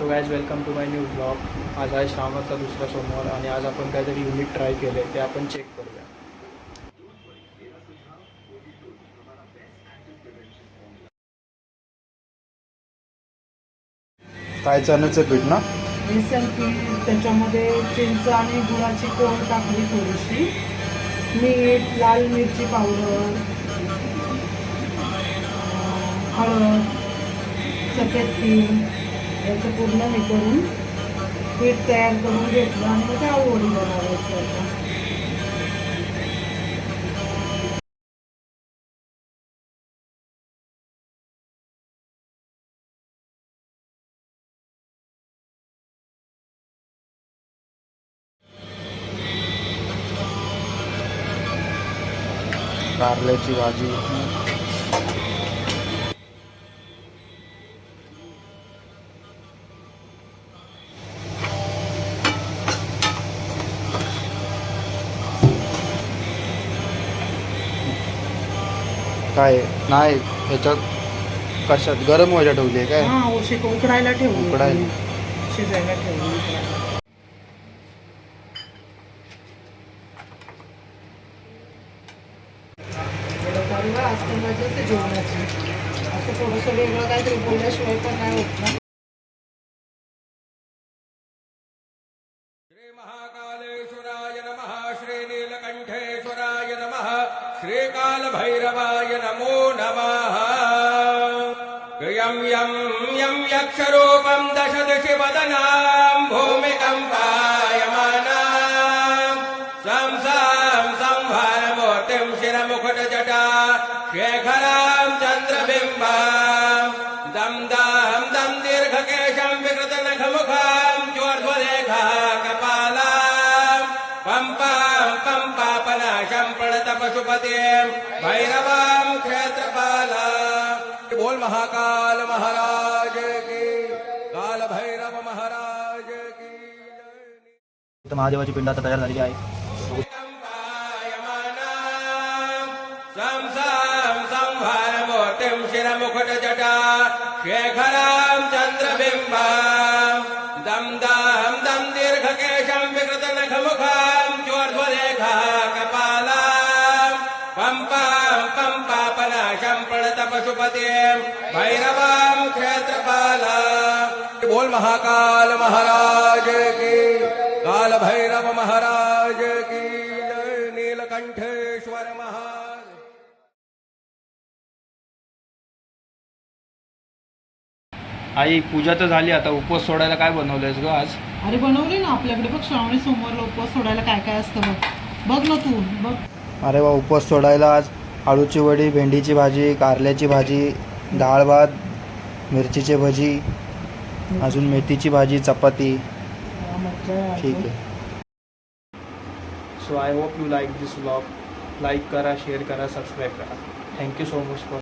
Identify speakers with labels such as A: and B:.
A: So guys welcome to my new blog आज आहे श्रावणाचा दुसरा सोमवार आणि आज आपण काहीतरी युनिट ट्राय केले ते आपण चेक करूया. काय चण्याचं पीठ ना?
B: बेसन पीठ त्याच्यामध्ये चिंच आणि गुळाची कोळ टाकली थोडीशी. मीठ लाल मिरची पावडर हळद सफेद तीळ याचं पूर्ण हे करून पीठ तयार करून घेतलं आणि मग त्या ओढी बनवायची आता
A: कारल्याची भाजी. काय? नाही ह्याच्यात कशात? गरम व्हायला ठेवली आहे काय?
B: हा उशी उकडायला ठेवली
A: उकडायला.
B: शिजायला ठेवली उकडायला. जेवणाची असं थोडंसं वेगळं काहीतरी बोलल्याशिवाय पण नाही होत ना.
C: श्रीकालभैरवाय नमो नमः। यं यं यं यक्षरूपं दशदिशि वदनां भूमिकम्पायमानां सं सं संहारमूर्तिं शिरमुकुटजटा शेखरां चन्द्रबिम्बाम् दं पम्पां पम्पापनाशं प्रणतपशुपतिं भैरवां क्षेत्रपाला। बोल महाकाल महाराज की काल भैरव महाराज की जय।
A: तर महादेवाची पिंड आता तयार झालेली आहे.
C: सं सं संहारमूर्तिं शिरमुकुटजटा पम्पां पम्पापनाशं प्रणतपशुपतिं भैरवां क्षेत्रपाला बोल महाकाल महाराज की काल भैरव महाराज की जय नीलकंठेश्वर महाराज
A: आई पूजा तर झाली आता. उपवास सोडायला काय बनवलंयस ग आज?
B: अरे बनवले ना आपल्याकडे बघ श्रावणी सोमवारला उपवास सोडायला काय काय असतं बघ. बघ ना तू बघ.
A: अरे वा उपवास सोडायला आज आळूची वडी भेंडीची भाजी कारल्याची भाजी डाळ भात मिरचीची भजी अजून मेथीची भाजी चपाती. ठीक आहे. So I hope you like this vlog like करा शेअर करा सबस्क्राईब करा. Thank you so much for